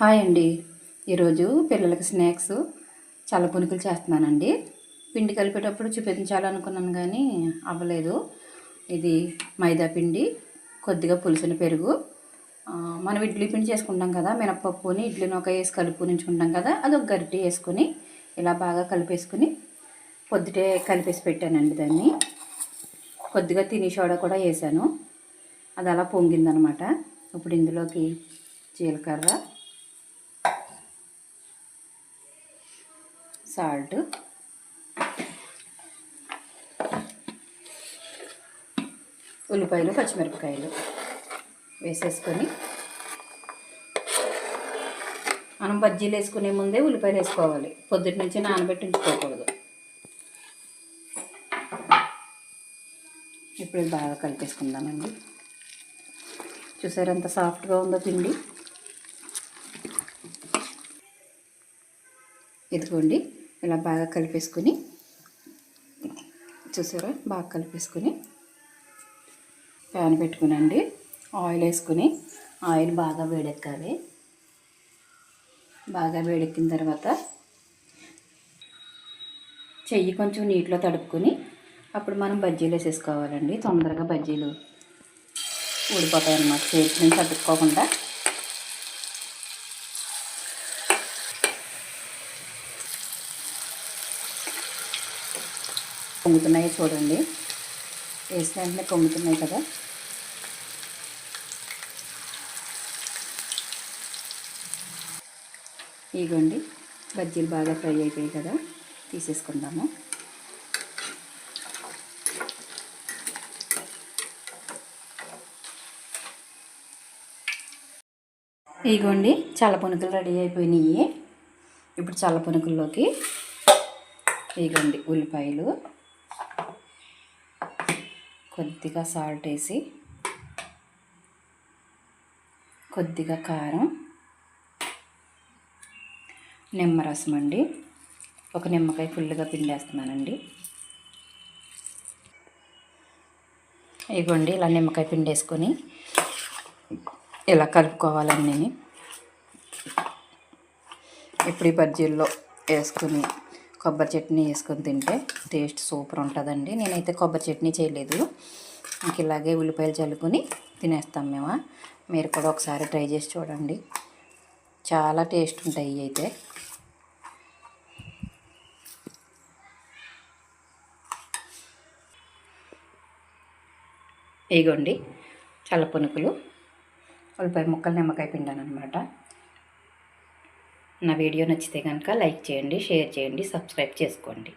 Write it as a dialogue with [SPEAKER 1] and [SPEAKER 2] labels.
[SPEAKER 1] Hi అండి. ఈరోజు పిల్లలకి స్నాక్స్ చాలా పునుకులు చేస్తున్నానండి. పిండి కలిపేటప్పుడు చూపించాలనుకున్నాను కానీ అవ్వలేదు. ఇది మైదా పిండి కొద్దిగా పులుసుని పెరుగు. మనం ఇడ్లీ పిండి చేసుకుంటాం కదా మినప్పప్పుని ఇడ్లీ ఒక వేసి కలుపు ఉంచుకుంటాం కదా అది ఒక గరిటె వేసుకొని ఇలా బాగా కలిపేసుకుని పొద్దుటే కలిపేసి పెట్టానండి దాన్ని. కొద్దిగా తిని సోడా కూడా వేసాను. అది అలా పొంగిందనమాట. ఇప్పుడు ఇందులోకి జీలకర్ర సాల్ట్. ఉల్లిపాయలు పచ్చిమిరపకాయలు వేసేసుకొని మనం బజ్జీలు వేసుకునే ముందే ఉల్లిపాయలు వేసుకోవాలి. పొద్దుటి నుంచి నానబెట్టి ఉంచుకోకూడదు ఇప్పుడు బాగా కలిపేసుకుందామండి. చూసారు ఎంత సాఫ్ట్గా ఉందో పిండి? ఇదిగోండి. ఇలా బాగా కలిపేసుకుని చూసారా? బాగా కలిపేసుకుని ప్యాన్ పెట్టుకునండి ఆయిల్ వేసుకుని ఆయిల్ బాగా వేడెక్కాలి. బాగా వేడెక్కిన తర్వాత చెయ్యి కొంచెం నీటిలో తడుపుకొని అప్పుడు మనం బజ్జీలు వేసేసుకోవాలండి. తొందరగా బజ్జీలు ఊడిపోతాయి అన్నమాట చేతి నుంచి తట్టుకోకుండా కొమ్ముతున్నాయి చూడండి. వేసిన వెంటనే పొంగుతున్నాయి కదా. ఇగోండి బజ్జీలు బాగా ఫ్రై అయిపోయాయి కదా. తీసేసుకుందాము. ఇగోండి చల్లపునుకులు రెడీ అయిపోయినాయి. ఇప్పుడు చల్లపునుకుల్లోకి ఇగోండి ఉల్లిపాయలు. కొద్దిగా సాల్ట్ వేసి కొద్దిగా కారం నిమ్మరసం అండి. ఒక నిమ్మకాయ ఫుల్గా పిండేస్తున్నానండి. ఇగోండి ఇలా నిమ్మకాయ పిండేసుకొని ఇలా కలుపుకోవాలండి ఇప్పుడు ఈ బజ్జీల్లో వేసుకుని కొబ్బరి చట్నీ వేసుకొని తింటే టేస్ట్ సూపర్ ఉంటుందండి. నేనైతే కొబ్బరి చట్నీ చేయలేదు. ఇంక ఇలాగే ఉల్లిపాయలు చల్లుకొని తినేస్తాం మేము. మీరు కూడా ఒకసారి ట్రై చేసి చూడండి. చాలా టేస్ట్ ఉంటాయి అయితే. ఇగోండి చల్ల పునుకులు. ఉల్లిపాయ ముక్కలు నిమ్మకాయ పిండాను అనమాట నా వీడియో నచ్చితే కనుక లైక్ చేయండి షేర్ చేయండి సబ్స్క్రైబ్ చేసుకోండి.